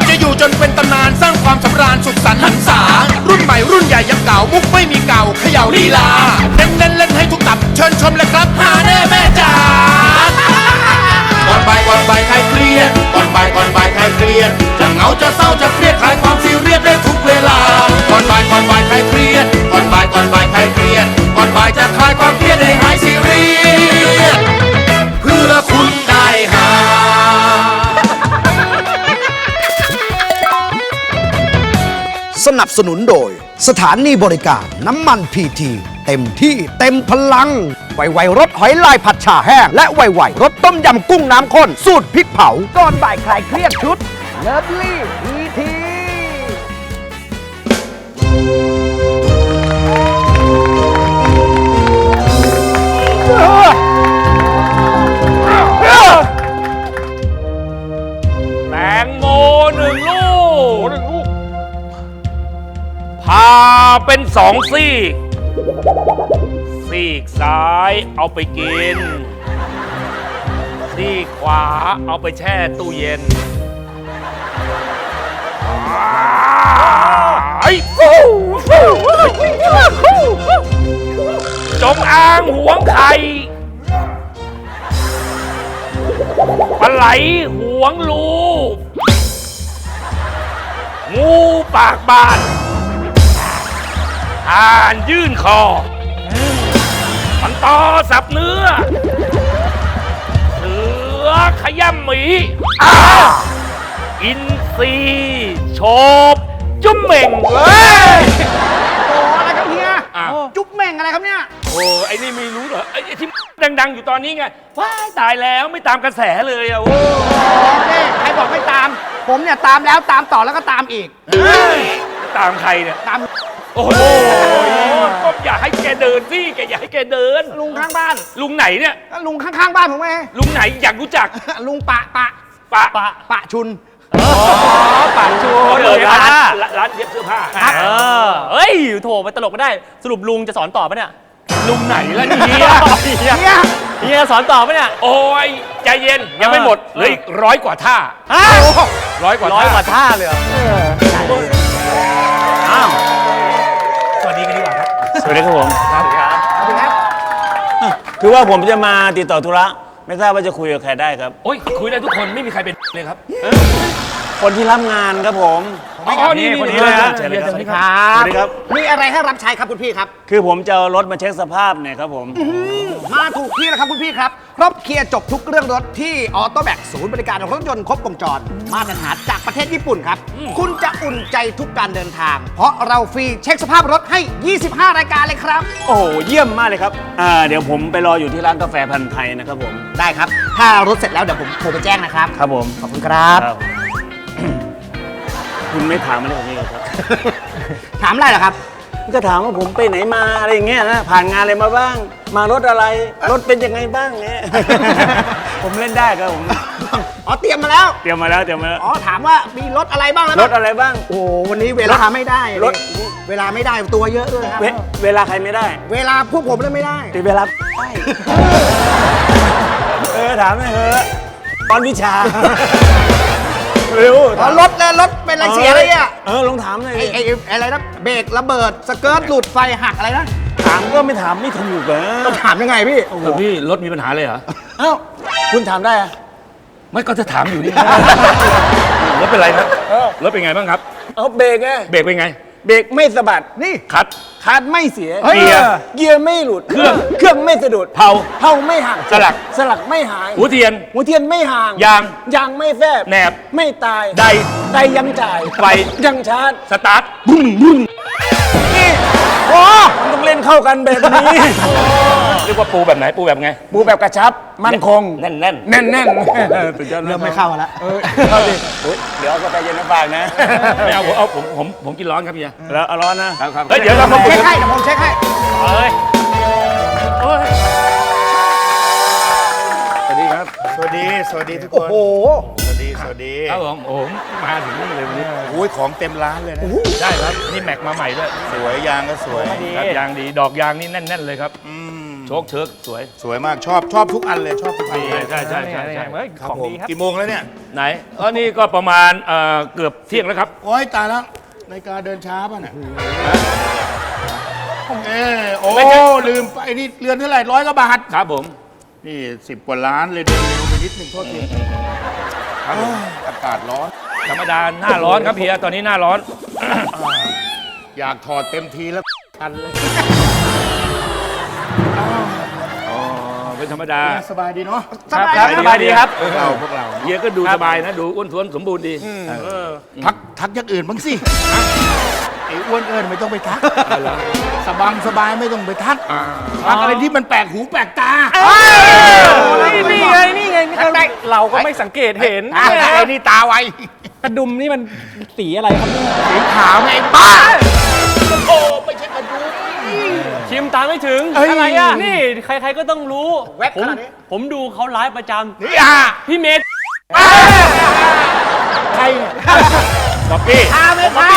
ะ อยู่จนเป็นตำนานสร้างความสำราญสุขสันต์หันษา รุ่นใหม่รุ่นใหญ่ยังเก่ามุกไม่มีเก่าเขย่าลีลาเน้นเล่นเล่นให้ทุกตับ เชิญชมเลยครับฮาแน่แม่จ๋าก่อนบ่ายก่อนบ่ายใครเครียดก่อนบ่ายก่อนบ่ายใครเครียดจะเหงาจะเศร้าจะเครียดคลายความ นับสนุนโดย สถานีบริการน้ำมันพีทีเต็มที่เต็มพลัง ไวไวรสหอยลายผัดฉ่าแห้ง และไวไวรสต้มยำกุ้งน้ำข้น สูตรพริกเผาก่อนบ่ายคลายเครียดชุดเลิฟลี่พีที เป็นสองซีก ซีกซ้ายเอาไปกิน ซีกขวาเอาไปแช่ตู้เย็นไอ้ฟูฟูจงอางหวงไข่ปลาไหลหวงลูกงูปากบาน อ่านยื่นคอมันตอสับเนื้อ เสือขย้ำหมีอ้าอินซีโฉบจุ้มเหม่งเว้ย โอ้อะไรครับเฮียอ้าวจุ๊บแม่งอะไรครับเนี่ย โอ้ไอ้นี่ไม่รู้เหรอไอ้ไอ้ที่ดัง ๆ อยู่ตอนนี้ไงว้ายตายแล้วไม่ตามกระแสเลยอะโอ้นี่ใครบอกไม่ตาม ผมเนี่ยตามแล้วตามต่อแล้วก็ตามอีกตามใครเนี่ย ตาม โอ้โหก็อย่าให้แกเดินสิแกอย่าให้แกเดิน ลุงข้างบ้านลุงไหนเนี่ย ก็ลุงข้างๆบ้านผมไง ลุงไหนอยากรู้จัก ลุงปะปะปะ ปะปะชุนปะชูเลยร้านร้านร้านเย็บเสื้อผ้าเออเฮ้ยโถมันตลกไม่ได้ สรุปลุงจะสอนต่อปะเนี่ย ลุงไหนล่ะเนี่ยเฮียเฮียเฮียสอนต่อปะเนี่ย โอ้ยใจเย็นยังไม่หมดเหลยร้อยกว่าท่าฮะร้อยกว่าร้อยกว่าท่าท่าเลยเหรออ้าวสวัสดีกันดีก ว่าครับสวัสดีครับผมขอบคุณครับคือว่าผมจะมาติดต่อธุระ ไม่ทราบว่าจะคุยกับใครได้ครับ โอ้ยคุยได้ทุกคนไม่มีใครเป็นเลยครับ คนที่รับงานครับผม อ๋อนี่คนนี้เลยเลยเชิญเลยครับครัสบวัสดีครับ มีอะไรให้รับใช้ครับคุณพี่ครับ คือผมจะเอารถมาเช็คสภาพเนี่ยครับผม มาถูกที่แล้วครับคุณพี่ครับ ครบเคลียร์จบทุกเรื่องรถที่ออโต้แบกศูนย์บริการรถยนต์ครบวงจร มาตรฐานจากประเทศญี่ปุ่นครับ คุณจะอุ่นใจทุกการเดินทาง เพราะเราฟรีเช็คสภาพรถให้ 25 รายการเลยครับ โอ้โหเยี่ยมมากเลยครับ อ่า เดี๋ยวผมไปรออยู่ที่ร้านกาแฟพันธ์ไทยนะครับผม ได้ครับ ถ้ารถเสร็จแล้วเดี๋ยวผมโทรไปแจ้งนะครับ ครับผม ขอบคุณครับ ครับ คุณไม่ถามอะไรผมนี่ครับ ถามอะไรเหรอครับ ก็ถามว่าผมไปไหนมาอะไรอย่างเงี้ยนะผ่านงานอะไรมาบ้าง มารถอะไรรถเป็นยังไงบ้างเนี่ย ผมเล่นได้ครับผมอ๋อเตรียมมาแล้ว เตรียมมาแล้วเตรียมมาแล้วอ๋อถามว่ามีรถอะไรบ้างแล้วรถอะไรบ้าง โอ้โหวันนี้เวลาไม่ได้รถเวลาไม่ได้ตัวเยอะด้วยครับ เวเวลาใครไม่ได้เวลาพวกผมเลยไม่ได้ตีเวลาได้เออถามหน่อยเถอะตอนวิชา เร็วอ๋อรถเลยรถเป็นอะไรเสียอะไรอะเออลองถามหน่อยไอ้ดิไอ้ไอ้อะไรนะเบรกระเบิดสเกิร์ตหลุดไฟหักอะไรนะถามก็ไม่ถามไม่ถูกเหรอต้องถามยังไงพี่เออพี่รถมีปัญหาเลยเหรอ เอ้าคุณถามได้อะไม่ก็จะถามอยู่นี่ รถเป็นไรครับ รถเป็นไงบ้างครับ เอาเบรกไง เบรกเป็นไง เบรกไม่สะบัดนี่คัด คาร์ดไม่เสียเฮ้ยเกียร์เกียร์ไม่หลุดเครื่องเครื่องไม่สะดุดเผาเผาไม่หักสลัก สลักไม่หาย หัวเทียน หัวเทียนไม่ห่างยางยางไม่แฟบแหนบไม่ตายใดไดยังจ่ายไฟ ยังชาร์จ สตาร์ทบุ้งบุ้งนี่ผโอ้ มันต้องเล่นเข้ากันแบบนี้ เรียกว่าปูแบบไหนปูแบบไง ปูแบบกระชับ มั่นคง แน่นแน่นแน่นแน่นๆสุดยอดเริ่มไม่เข้าแล้วเออเข้าดิเฮ้ยเดี๋ยวเอากาแฟเย็นมาฝากนะไม่เอาผมเอาผมผมผมกินร้อนครับเฮียแล้วเอาร้อนนะครับครับเฮ้ยเดี๋ยวเรามาเช็คให้เดี๋ยวผมเช็คให้เอ้ยสวัสดีครับ สวัสดี สวัสดีทุกคโอ้นโหสวัส ดีสวัสดีครับผมโอ้โหมาถึงนี่เลยวันนี้โอ้ยของเต็มร้านเลยนะได้ครับนี่แม็กมาใหม่ด้วยสวยยางก็สวยครับยางดีดอกยางนี่แน่น ๆ เลยครับอืมโชคเชิกสวยสวยมากชอบชอบทุกอันเลยชอบทุกอันเลยใช่ใช่ใช่ใช่เฮ้ยครับของผมดีครับกี่โมงแล้วเนี่ยไหนอ๋อนี่ก็ประมาณเอ่อเกือบเที่ยงแล้วครับโอ้ยตายแล้วนาฬิกาเดินช้าป่ะเนี่ยเออโอ้ไม่ใช่ลืมไปนี่เรือนเท่าไหร่ร้อยกว่าบาทครับผม นี่สิบกว่าล้านเลยเดินเร็วไปนิดนึงโทษที ครับผมอากาศร้อน ธรรมดาหน้าร้อนครับเฮียตอนนี้หน้าร้อน อยากถอดเต็มทีแล้วทันเลยอ๋อเป็นธรรมดา สบายดีเนาะครับครับสบายดีครับ พวกเราพวกเราเฮียก็ดูสบายนะ ดูอ้วนท้วนสมบูรณ์ดีทักทักอย่างอื่นบ้างสิไอ้อ้วนเอิญไม่ต้องไปทักสบายสบายไม่ต้องไปทักทักอะไรที่มันแปลกหูแปลกตานี่นี่ไงนี่ไงนี่ เราเราก็ไม่สังเกตเห็นไอ้นี่ตาไวกระดุมนี่มันสีอะไรครับเนี่ยสีขาวไงไอ้ป้าโอ้ไม่ใช่กระดูกชิมตามไม่ถึงเอ้ยอะไรอะนี่ใครๆก็ต้องรู้แวบผมขนาดนี้ผมดูเขาไลฟ์ประจนี่อะำพี่เมธใครเนี่ยป๊อปปี้อาไม่ค่ะ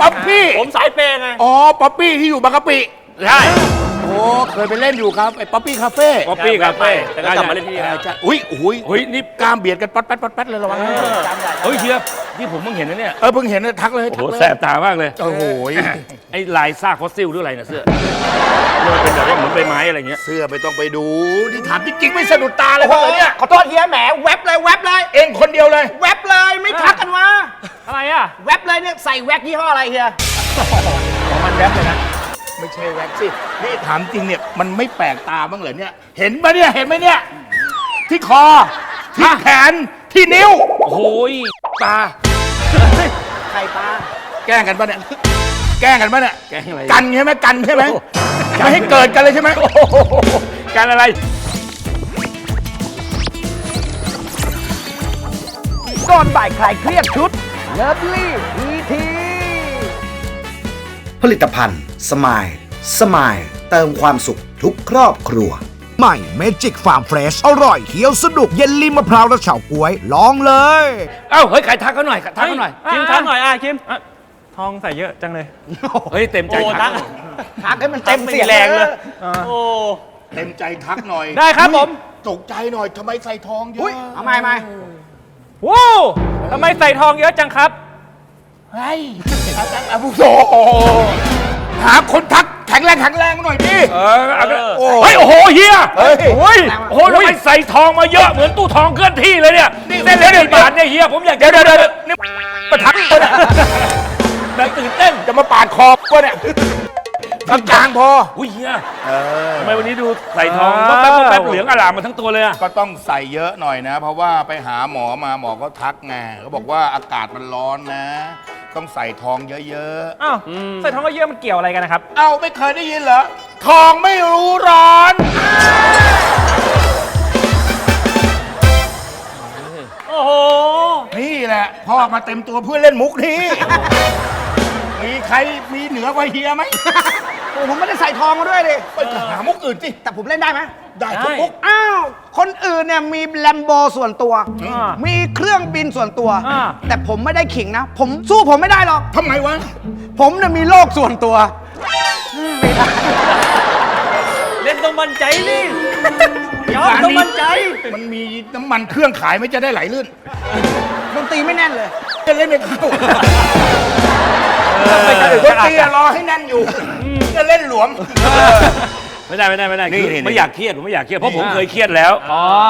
ป๊อปปี้ผมสายเปย์ไงอ๋อป๊อปปี้ที่อยู่บางกะปิใช่โอ้ เคยไปเล่นอยู่ครับ ไอ้ป๊อปปี้คาเฟ่ป๊อปปี้คาเฟ่แต่ก็กลับมาเล่นที่นี่แล้วจะอุ้ยอุ้ยเฮ้ยนี่กล้ามเบียดกันปัดปัดปัดปัดเลยระวังนะเฮ้ยเฮียนี่ผมเพิ่งเห็นนะเนี่ยเออเพิ่งเห็นเลยทักเลยโอ้ทัโหกเลยแสบตามากเลย โอ้โหไอ้ลายซากฟอสซิลหรืออะไรเนี่ยเสื้อมันเป็นแบบว่าเหมือนใบไม้อะไรเงี้ย เสื้อไม่ต้องไปดูนี่ถามจริงๆไม่สะดุดตาเลยครับเนี่ย ขอโทษเฮียแหมแวบเลยแวบเลย เองคนเดียวเลย แวบเลยไม่ทักกันวะอะไรอะ แวบเลยเนี่ยใส่แวบยี่ห้ออะไรเฮีย ของมันแวบเลยนะ ไม่ใช่แว็กซี่นี่ถามจริงเนี่ยมันไม่แปลกตาบ้างเหรอเนี่ย เห็นปะเนี่ยเห็นไหมเนี่ย ที่คอ ที่แขนที่นิ้ว โอ้โหยตาไข่ปลาแกล้งกันปะเนี่ย แกล้งกันปะเนี่ย แกล้งอะไร กันใช่ไหมกันใช่ไหมไม่ให้เกิดกันเลยใช่ไหมการอะไร ก่อนบ่ายคลายเครียดชุดเลิฟลี่ทีที ผลิตภัณฑ์สมายสมายเติมความสุขทุกครอบครัว ใหม่เมจิกฟาร์มเฟรชอร่อยเคี้ยวสนุกเย็นลิมมะพร้าวและเฉาก๊วย ลองเลย เอ้าเฮ้ยใครทักเขาหน่อยทักเขาหน่อยคิมทักหน่อยอะคิมอะทองใส่เยอะจังเลยเฮ้ยเต็มใจโอ้ทัทักกทักให้มันเต็มเสียงแรงเลยโอ้เต็มใจทักหน่อยได้ครับผมตกใจหน่อยทำไมใส่ทองเยอุ้ยอะเอาไม่ไม่ว้าวทำไมใส่ทองเยอะจังครับเฮ้ยอาจารย์อาวุโสหาคนทักแข็งแรงแข็งแรงหน่อยดิ เออเอาไปโอ้เฮ้ยโอ้โหเฮียเฮ้ยโอ้ยโอ้โหทำไมใส่ทองมาเยอะเหมือนตู้ทองเคลื่อนที่เลยเนี่ยนี่เส้นเล็กกี่บาทเนี่ยเฮียผมอยากเดี๋ยวเดี๋ยวเดี๋ยว นี่มาทักเนี่ยแบบตื่นเต้นจะมาปาดคอกูเนี่ยกลางๆพอ อุ้ยเฮียทำไมวันนี้ดูใส่ทองแป๊บแป๊บเหลืองอลามมาทั้งตัวเลยอะก็ต้องใส่เยอะหน่อยนะ เพราะว่าไปหาหมอมาหมอก็ทักไงเขาบอกว่าอากาศมันร้อนนะ ต้องใส่ทองเยอะอ้าวใส่ทองเยอะมันเกี่ยวอะไรกันนะครับ ๆ เอ้าไม่เคยได้ยินเหรอ ทองไม่รู้ร้อน โอ้โห นี่แหละ พ่อมาเต็มตัวเพื่อเล่นมุกนี้ มีใครมีเหนือกว่าเฮียไหมโอ้ผมไม่ได้ใส่ทองมาด้วยดิไปหามุกอื่นสิแต่ผมเล่นได้ไหมได้ทุกมุกอ้าว คนอื่นเนี่ยมีแลมโบส่วนตัวอ่ามีเครื่องบินส่วนตัวอ่าแต่ผมไม่ได้ขิงนะ ผมสู้ผมไม่ได้หรอกทำไมวะ ผมเนี่ยมีโลกส่วนตัว เล่นต้องมั่นใจนี่ยอมต้องมั่นใจ มันมีน้ำมันเครื่องขายไหม่จะได้ไหลลื่นดนตรีไม่แน่นเลยจะเล่นไม่เข้า ไม่ใช่ดนตรีอะรอให้แน่นอยู่จะเล่นหลวม ไม่ได้ไม่ได้ไม่ได้นี่คือนี่ไม่อยากเครียดผมไม่อยากเครียดเพราะผมอ่าเคยเครียดแล้ว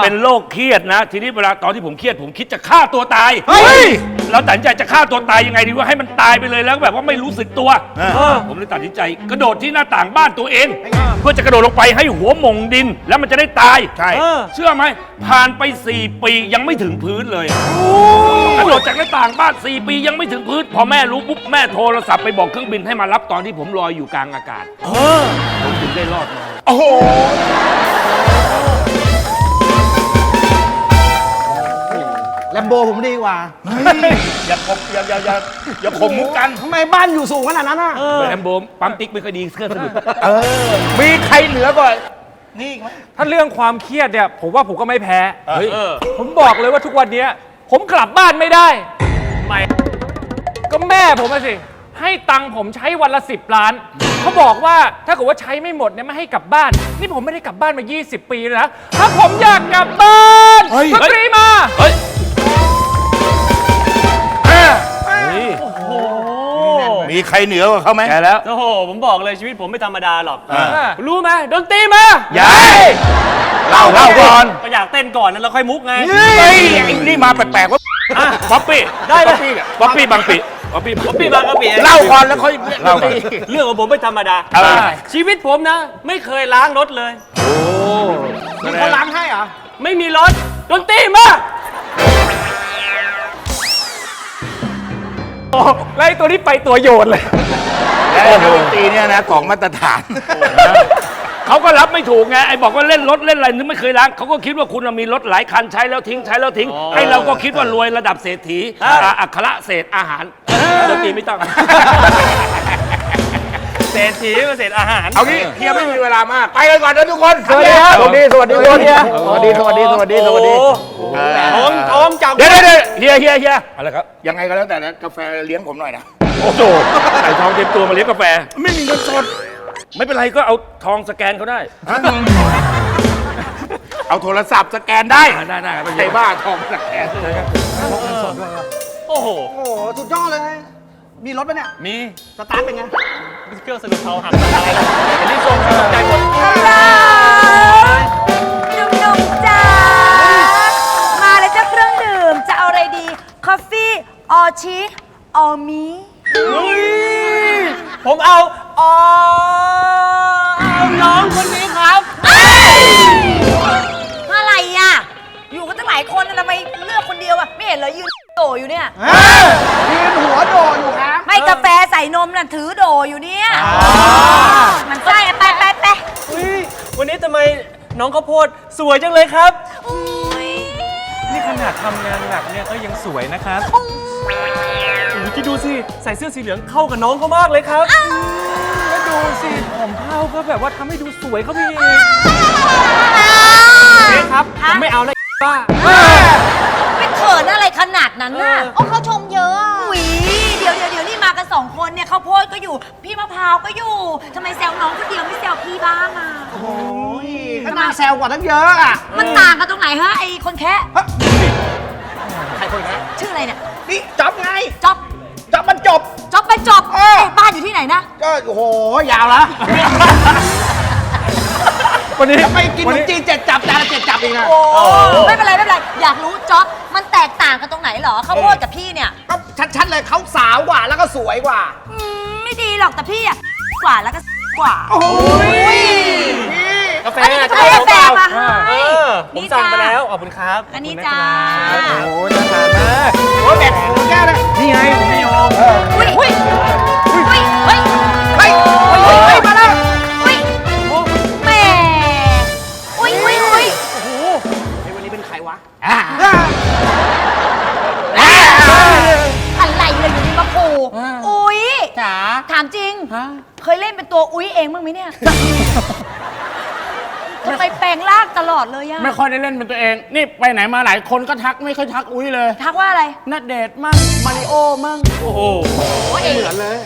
เป็นโรคเครียดนะ ทีนี้เวลาตอนที่ผมเครียดผมคิดจะฆ่าตัวตายเฮ้ย เราตัดสินใจจะฆ่าตัวตายยังไงดีว่าให้มันตายไปเลยแล้วแบบว่าไม่รู้สึกตัวเออผมเลยตัดสินใจกระโดดที่หน้าต่างบ้านตัวเอง เพื่อจะกระโดดลงไปให้หัวหมงดิน แล้วมันจะได้ตายใช่เออเชื่อไหมผ่านไป 4 ปียังไม่ถึงพื้นเลยกระโดดจากหน้าต่างบ้าน 4 ปียังไม่ถึงพื้น พอแม่รู้ปุ๊บแม่โทรศัพท์ไปบอกเครื่องบินให้มารับตอนที่ผมลอยอยู่กลางอากาศผมถึ งได้รอดมาโอ้โหแลมโบผมดีกว่าอย่าขบอย่าอย่าอย่าอย่าขมมุกกันทำไมบ้านอยู่สูงขนาดนั้นอะแลมโบปั๊มติ๊กไม่ค่อยดีเครื่องสะดุดมีใครเหนือกว่านี่อีกไหมถ้าเรื่องความเครียดเนี่ยผมว่าผมก็ไม่แพ้เฮ้ยผมบอกเลยว่าทุกวันเนี้ยผมกลับบ้านไม่ได้ ไม่ ก็แม่ผมอะสิ ให้ตังค์ผมใช้วันละสิบล้าน เขาบอกว่าถ้าเกิดว่าใช้ไม่หมดเนี่ยไม่ให้กลับบ้าน นี่ผมไม่ได้กลับบ้านมา 20 ปีแล้วนะถ้าผมอยากกลับบ้านดนตรีมาเฮ้ยมีใครเหนือกว่าเขาไหมแกแล้วโอ้โห ผมบอกเลยชีวิตผมไม่ธรรมดาหรอกอ่ารู้ไหมดนตรีมายายเล่าเล่าก่อนก็อยากเต้นก่อนนั้นแล้วค่อยมุกไง เฮ้ยไอ้นี่มาแปลกๆว่าป๊อปปี้ได้เลยป๊อปปี้บางปี ป๊อปปี้ผมพี่บางกะปิเล่าก่อนแล้วค่อยเล่าก่อนเรื่องของผมไม่ธรรมดาอะไรชีวิตผมนะ ไม่เคยล้างรถเลย มีคนล้างให้เหรอ ไม่มีรถดนตรีมาไล่ตัวนี้ไปตัวโยนเลย และนักดนตรีเนี่ยนะของมาตรฐาน เขาก็รับไม่ถูกไงไอ้บอกว่าเล่นรถเล่นอะไรนึกไม่เคยล้างเขาก็คิดว่าคุณน่ะมีรถหลายคันใช้แล้วทิ้งใช้แล้วทิ้งไอ้เราก็คิดว่ารวยระดับเศรษฐีอ่าอัคระเศษอาหารดนตรีไม่ต้อง เศรษฐีมาเศษอาหาร เอางี้เฮียไม่มีเวลามาก ไปกันก่อนนะทุกคนสวัสดีครับสวัสดีสวัสดีคนสวัสดีสวัสดีสวัสดีสวัสดีท้องท้องจับเดี๋ยวเดี๋ยวเดี๋ยวเฮียเฮียเฮียอะไรครับยังไงก็แล้วแต่นะกาแฟเลี้ยงผมหน่อยนะโอ้โหใส่ทองเต็มตัวมาเลี้ยงกาแฟไม่มีเงินสด ไม่เป็นไรก็เอาทองสแกนเขาได้เอาโทรศัพท์สแกนได้ได้ได้ครับไอ้บ้าทองสแกนโอ้โหโอ้โหสุดยอดเลย มีรถปะเนี่ย มี สตาร์ทเป็นไง เครื่องสนุกเขาหักตายแล้วรีบส่งสนใจหมดหนุ่มๆจ้ามาแล้วจ้าเครื่องดื่ม จะเอาอะไรดี คอฟฟี่ออชีออมี ผมเอาอ๋อายคนน่ะทำไมเลือกคนเดียวอะไม่เห็นเหรอยืนโดอยู่เนี่ยยืนหัวโดดอยู่ครับ ไม่กาแฟใส่นมน่ะถือโดอยู่เนี่ยมันใช่อะไปไปไปอุ๊ยวันนี้ทำไมน้องข้าวโพดสวยจังเลยครับ อุ๊ยนี่ขนาดทำงานหนักเนี่ยก็ยังสวยนะครับโอ้ยคิดดูสิใส่เสื้อสีเหลืองเข้ากับน้องเขามากเลยครับแล้วดูสิผมเผาก็แบบว่าทำให้ดูสวยเขาไปอีกเอ๊ะครับผมไม่เอาแล้ว ป้าไม่เขินอะไรขนาดนั้นน่ะโอ้เขาชมเยอะอุ้ยเดี๋ยวเดี๋ยวเดี๋ยวนี่มากันสองคนเนี่ยข้าวโพดก็อยู่ พี่มะพร้าวก็อยู่ทำไมแซวน้องคนเดียวไม่แซวพี่บ้างอะโอ้ยก็น่าแซวกว่าทั้งเยอะอะมันต่างกันตรงไหนฮะไอคนแคะใครคนแค่ชื่ออะไรเนี่ยนี่จ๊อบไงจ๊อบจ๊อบมันจบจ๊อบไปจบเออเอ้ยบ้านอยู่ที่ไหนนะก็โอ้โหยาวแล้ว วันนี้จะไปกินขนมจีนเจ็ดจับจานละเจ็ดจับเองอะโอ้ไม่เป็นไรไม่เป็นไรอยากรู้จ๊อบมันแตกต่างกันตรงไหนเหรอข้าวโพดกับพี่เนี่ยก็ชัดๆเลยเขาสาวกว่าแล้วก็สวยกว่า อืมไม่ดีหรอกแต่พี่อะกว่าแล้วก็กว่าโอ้ยกาแฟอันนี้นะกาแฟแฟมาให้เออผมนี่สั่งไปจ้าแล้วขอบคุณครับ อันนี้ขบจ้าคุณนะครับโอ้น่าทานมากโอ้ยแบ่งหัวแก้วนะนี่ไงพี่โยมอุ้ยอุ้ยอุ้ยเฮ้ยเฮ้ยเฮ้ยเฮ้ยเฮ้ยมาแล้ว ทำไมแปลงร่างตลอดเลยอะไม่ค่อยได้เล่นเป็นตัวเอง นี่ไปไหนมาหลายคนก็ทักไม่ค่อยทักอุ้ยเลย ทักว่าอะไร นัดเดทมั่ง มาริโอมั่ง โอ้โหโอ้ยเองเหมือนเลย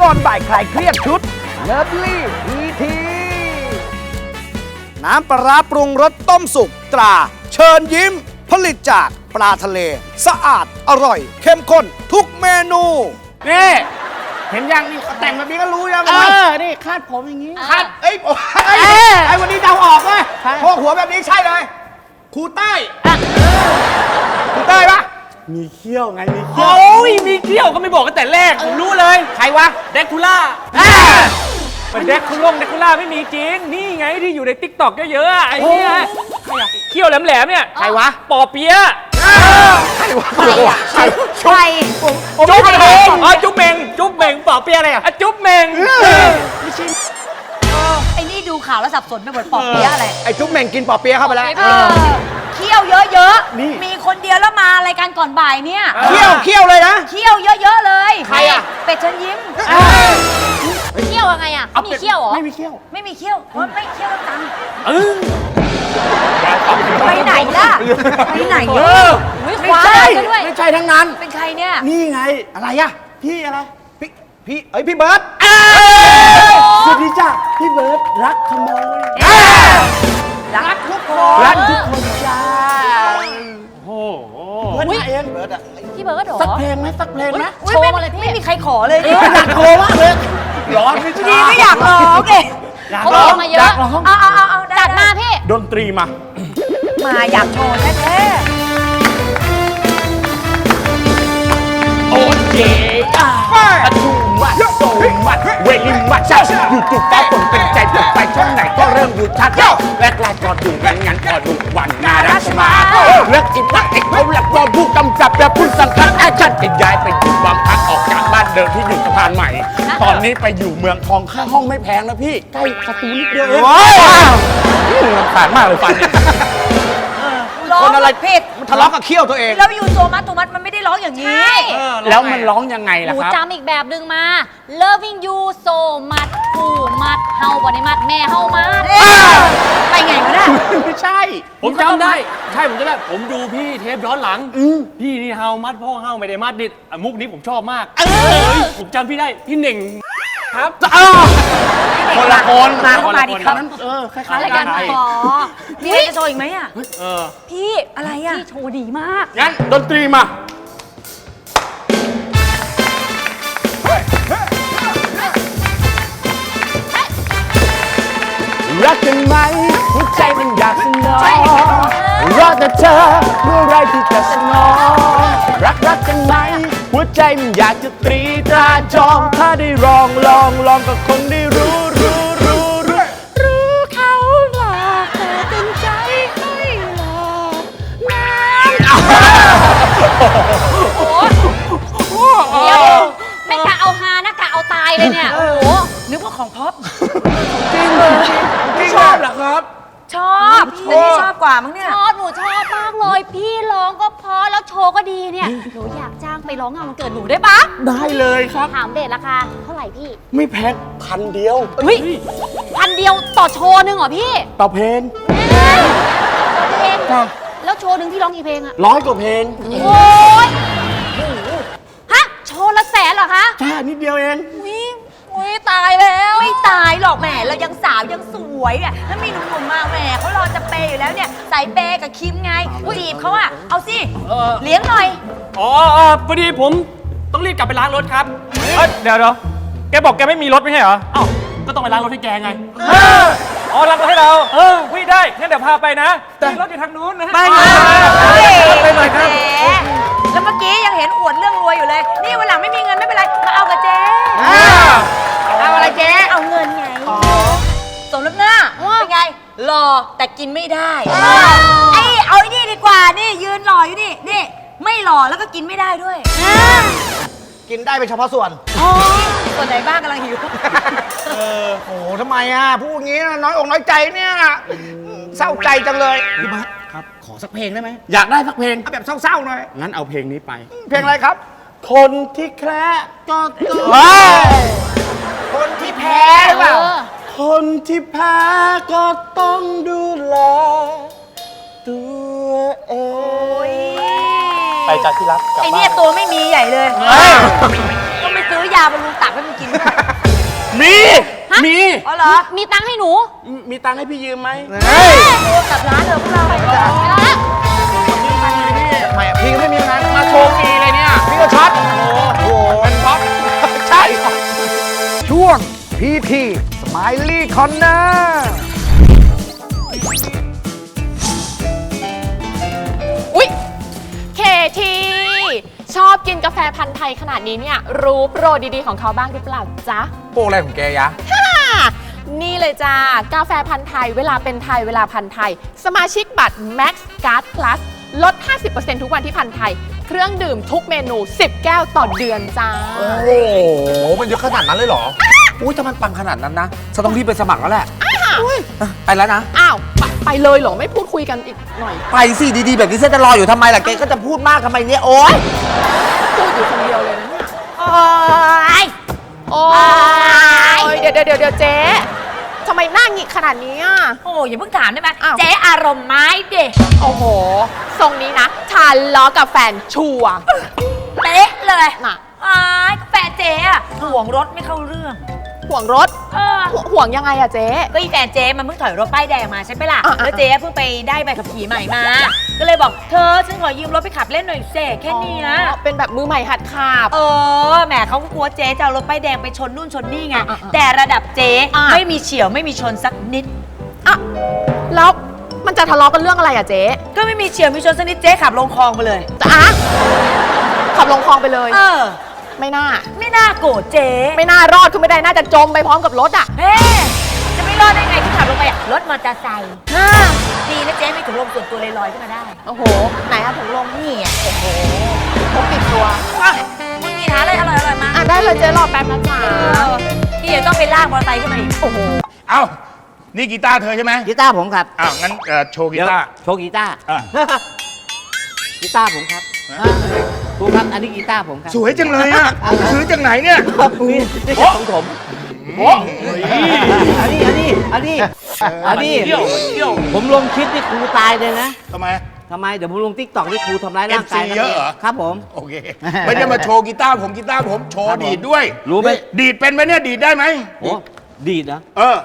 ก่อนบ่ายคลายเครียดชุดเลิฟลี่ทีทีน้ำปลาร้าปรุงรสต้มสุกตรา เชิญยิ้ม ผลิตจากปลาทะเล สะอาดอร่อย เข้มข้นทุกเมนู นี่เห็นยังนี่แต่งแบบนี้ก็รู้แล้วเอนะอนี่คาดผมอย่างนี้ คัดเอ้ยโอ้ยไอ้วันนี้เดาออกเลยพวกหัวแบบนี้ใช่เลยครูใต้ครูใต้ปะมีเขี้ยวไง มีเขี้ยว โอ้ยมีเขี้ยวก็ไม่บอกกันแต่แรก ผมรู้เลย ใครวะเดคูล่า เป็นเดคูล่งเดคูล่าไม่มีจริง นี่ไงที่อยู่ในติ๊กต็อกเยอะๆอะไอ้เนี่ยใครอะเขี้ยวแหลมๆเนี่ยใครวะ ปอเปี๊ยะใครวะใครจุ๊บเมงอ๋อจุ๊บเมงจุ๊บเมงปอเปี๊ยะอะไรอะจุ๊บเมงไอ้นี่ดูข่าวแล้วสับสนไปหมดปอกเปี๊ยะอะไร ไอ้จุ๊บเหม่งกินปอเปี๊ยะเข้าไปแล้ว เออเคี่ยวเยอะๆมีคนเดียวแล้วมารายการก่อนบ่ายเนี่ย เคี่ยวเคี่ยวเลยนะ เคี่ยวเยอะๆเลยใครอะ เป็ดเชิญยิ้มเที่ย วยังไงอะเขามีเที่ยวเหรอ ไม่มีเขี้ยวไม่มีเคี่ยวเพราะไม่เคี่ยวแล้วตังค์เออไปไหนล่ะ ไปไหนเอเนี่ยออุ้ยคว้าเลยซะด้วย ไม่ใช่ทั้งนั้น เป็นใครเนี่ย นี่ไงอะไรอะพี่อะไร พี่พี่เอ้ยพี่เบิร์ตสวัสดีจ้ะพี่เบิร์ดรักขโมยรักทุกคนรักทุกคนจ้าโอ้โหเบิร์ดมาเองเบิร์ดอะพี่เบิร์ดเหรอสักเพลงไหมสักเพลงไหมอุ๊ยโชว์ไม่มาเลยพี่ไม่มีใครขอเลยดิอยากโทรมากเลย ร้อนไม่ดีใช่ไม่อยากร้องเองเขาเพลงมาเยอะเอาเอาเอาเอาได้จัดมาพี่ ดนตรีมา มาอยากโชว์แท้โอเคอะอะทูมัดโซมัดเวลิมัดชัดอยู่จุดก้าวผลเป็นใจเปิดไปช่องไหนก็ เริ่มอยู่ชัดแรกแรกก็ดูงั้นงั้นก็ดูวันน่ารักสมาเลือกอินพักเอกเขาหลักรอผู้กำกับแบบผู้สังกัดแอคชั่นจะย้ายไปอยู่บางพักออกจากบ้านเดิมที่อยู่สะพานใหม่ ตอนนี้ไปอยู่เมืองทองค่าห้องไม่แพงนะพี่ใกล้สตูนิดเดียวเองโอ้ยรำคาญมากเลยฟันเนี่ยๆ ร้องคนอะไรผิดทะเลาะกับเขี้ยวตัวเอง แล้วอยู่โซมัสโซมัสมันไม่ได้ร้องอย่างนี้แล้วมันร้องยังไงหล่ะนูครับ จำอีกแบบหนึ่งมา loving you so much กูมัดเฮาบ่ได้มัดแม่เฮามัด ไปไงวะเนี่ย ไม่ใช่ ผมจำได้ ใช่ผมจำได้ผมดูพี่เทปย้อนหลังพี่นี่เฮามัดพ่อเฮาไม่ได้มัดดิอะมุกนี้ผมชอบมากเอ้ยผมจำพี่ได้พี่เหน่ง ครับคนละคนมาเข้ามาดิครับนั้นเออคล้ายอะไรๆกักันนอ๋อมีอะไรจะโชว์อีกไหมอะ เออพี่อะไรอะ พี่โชว์ดีมาก งั้นดนตรีมา รักกันไหมหัวใจมันอยากสนองรอแต่เธอเมื่อไรที่จะสนอง มันอยากจะตรีตราจอง ถ้าได้ลองลองลองก็คงได้รู้รู้รู้รู้รู้เขาหลอกแต่เต็มใจให้หลอกน้ำเดี๋ยวไม่กะเอาฮานะกะเอาตายเลยเนี่ยโอ้โหนึกว่าของพ็อปชอบเหรอครับ ชอบแต่นี่ชอบกว่ามั้งเนี่ย ชอบหนูชอบมาก เลย พี่ร้องก็เพอแล้วโชว์ก็ดีเนี่ยหนูอยากจ้างไปร้องงานวันเกิดหนูได้ปะได้เลยครับ ถามเดทราคาเท่าไหร่พี่ไม่แพงพันเดียวอุ้ยพันเดียวต่อโชว์หนึ่งเหรอพี่ต่อเพลงต่อเพลงแล้วโชว์หนึ่งพี่ร้องกี่เพลงอะร้อยกว่าเพลงโอ้ยฮะโชว์ละแสนเหรอคะ แค่นิดเดียวเองอุ้ยอุ้ยตายแล้ว ไม่ตายหรอกแหมเรายังสาวยังสวยอะถ้ามีหนุ่มๆมาแหมเขารอจะเปย์อยู่แล้วเนี่ยสายเปย์กับคิมไงจีบเขาอะเอาสิเออ เลี้ยงหน่อย อ๋อเออพอดีผมต้องรีบกลับไปล้างรถครับเอ้ยเดี๋ยวเดี๋ยวแกบอกแกไม่มีรถไม่ใช่เหรอ เอ้าก็ต้องไปล้างรถให้แกไง อ๋อล้างรถให้เรา เออวิได้ งั้นเดี๋ยวพาไปนะมีรถอยู่ทางนู้นนะไปเลเลยยไปเลยครับ แหมแล้วเมื่อกี้ยังเห็นอวดเรื่องรวยอยู่เลย นี่วันหลังไม่มีเงินไม่เป็นไร มาเอากับเจ๊ เป็นไงหล่อแต่กินไม่ได้ ไอ้เอาไอ้นี่ดีกว่า นี่ยืนหล่ออยู่นี่ นี่ ไม่หล่อแล้วก็กินไม่ได้ด้วยกินได้เป็นเฉพาะส่วน ส่วนไหนบ้างกำลังหิว โอ้โหทำไมอะพูดงี้นะน้อยอกน้อยใจเนี่ยเศร้าใจจังเลยพี่บัสครับ ขอสักเพลงได้ไหม อยากได้สักเพลง เอาแบบเศร้าๆหน่อย งั้นเอาเพลงนี้ไป เพลงอะไรครับ คนที่แคร์ก็ต้องคนที่แพ้หรือเปล่า คนที่แพ้ก็ต้องดูแล ตัวเอง ไปจากที่รักกลับไอบ้าเนี่ยนตัวไม่มีใหญ่เลยต้องไปซื้อยาบำรุงตับให้มันกินด้วยมี มี อ๋อเหรอ มีตังค์ให้หนูมีตังค์ให้พี่ยืมไหมกลับร้านเถอะพวกเราไปแล้วทำไมอะพี่ก็ไม่มีงานมาโชว์ฟรีเลยเนี่ย พี่ก็ช็อตโอ้โหเป็นท็อป ใช่ทีส ไมลี่คอนเนอร์อุ๊ย เคทีชอบกินกาแฟพันธุ์ไทยขนาดนี้เนี่ย รู้โปรดีๆของเขาบ้างหรือเปล่าจ๊ะ โปรอะไรของแกยะฮ่านี่เลยจ้ากาแฟพันธุ์ไทย เวลาเป็นไทยเวลาพันธุ์ไทย สมาชิกบัตร Max Card Plus ลด 50%ทุกวันที่พันธุ์ไทย เครื่องดื่มทุกเมนู 10 แก้วต่อเดือนจ้า โอ้โห มันเยอะขนาดนั้นเลยเหรอ อุ้ยถ้ามันปังขนาดนั้นนะฉันต้องรีบไปสมัครแล้วแหละอะไปแล้วนะ อ้าวไปไปเลยเหรอ ไม่พูดคุยกันอีกหน่อย ไปสิดีๆ แบบนี้ฉันจะรออยู่ทำไมล่ะแกก็จะพูดมากทำไมเนี่ยโอ๊ยพูดอยู่คนเดียวเลยนะเนี่ยโอ๊ยโอ้ยเดี๋ยวเดี๋ยวเดี๋ยวเจ๊ ทำไมหน้าหงิกขนาดนี้อะ โอ้ยอย่าเพิ่งถามได้ไหมอ้าว เจ๊อารมณ์ไม้เด็กโอ้โห ทรงนี้นะทานล้อกับแฟนชัวร์ เป๊ะเลยน่ะ อ้ายกาแฟเจ๊อะห่วงรถไม่เข้าเรื่อง ห่วงรถเออห่วห่วงยังไงอะเจ๊ ก็อีแฟนเจ๊มันเพิ่งถอยรถป้ายแดงมาใช่ไหมล่ะอะอะ แล้วเจ๊เพิ่งไปได้ใบขับขี่ใหม่มา ก็เลยบอกเธอฉันขอยืมรถไปขับเล่นหน่อยเสแค่นี้นะ อ๋อเป็นแบบมือใหม่หัดขับ เออแหมเขาก็กลัวเจ๊จะเอารถป้ายแดงไปชนนู่นชนนี่ไง อะอะอะแต่ระดับเจ๊อะ ไม่มีเฉียวไม่มีชนสักนิด อะแล้วมันจะทะเลาะกันเรื่องอะไรอะเจ๊ก็ไม่มีเฉียวไม่ชนสักนิดเจ๊ขับลงคลองไปเลย จะอะขับลงคลองไปเลย เออ ไม่น่า ไม่น่าโกรธเจ๊ไม่น่ารอดคือไม่ได้น่าจะจมไปพร้อมกับรถอะเฮ้จะไม่รอดได้ไงที่ขับลงไปอะรถมอเตอร์ไซค์ฮ่าดีนะเจ๊มีถุงลมส่วนตัวเลยลอยขึ้นมาได้ โอ้โห ไหนอะถุงลมนี่อะพกติดตัวอะมึงมีหาอะไรอร่อยอร่อยๆมาอะได้เลยเจ๊รอแป๊บนะจ๊ะเออพี่เดี๋ยวต้องไปลากมอเตอร์ไซค์ขึ้นมาอีกโอ้โหเอ้านี่กีตาร์เธอใช่ไหมกีตาร์ผมครับอ้าวงั้นเอ่อโชว์กีตาร์โชว์กีตาร์อะ กีตาร์ผมครับ ครูครับอันนี้กีตาร์ผมครับ สวยจังเลยอะซื้อจากไหนเนี่ยนี่นี่ของผมโอ้อันนี้อันนี้อันนี้อันนี้เที่ยวเที่ยวผมลงคลิปนี่ครูตายเลยนะทำไมทำไมเดี๋ยวผมลงทิกตอกนี่ครูทำร้ายร่างกาย FC เยอะเหรอครับผมโอเคไม่ได้มาโชว์กีตาร์ผมกีตาร์ผมโชว์ดีดด้วย รู้ไหมดีดเป็นไหมเนี่ยดีดได้ไหมโอ้ดีดนะเออ